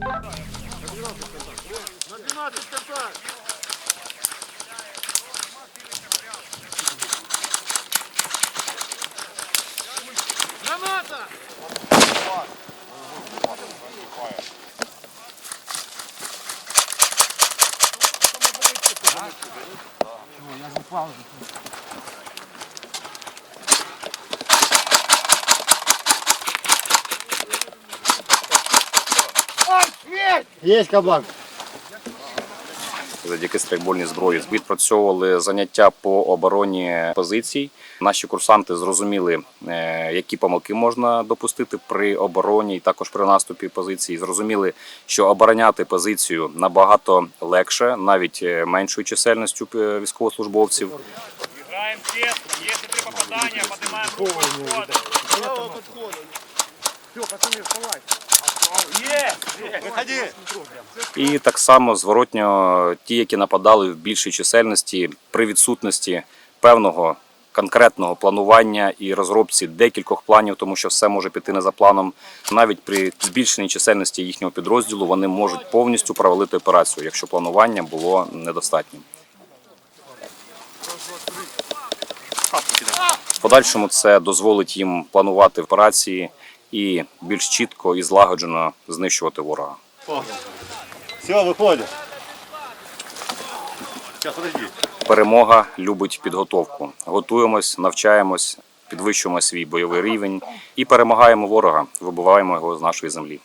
На 12 контакт! Граната! Я запал. Є кабак. Завдяки стрейкбольній зброї відпрацьовували заняття по обороні позицій. Наші курсанти зрозуміли, е, які помилки можна допустити при обороні і також при наступі позиції. Зрозуміли, що обороняти позицію набагато легше, навіть е, меншою чисельністю е, військовослужбовців. Играем честно. Если три попадания, поднимаем руку и входим. І так само зворотньо ті, які нападали в більшій чисельності при відсутності певного конкретного планування і розробці декількох планів, тому що все може піти не за планом. Навіть при збільшеній чисельності їхнього підрозділу вони можуть повністю провалити операцію, якщо планування було недостатнім. В подальшому це дозволить їм планувати операції і більш чітко і злагоджено знищувати ворога. Все, виходить. Перемога любить підготовку. Готуємось, навчаємось, підвищуємо свій бойовий рівень і перемагаємо ворога, вибиваємо його з нашої землі.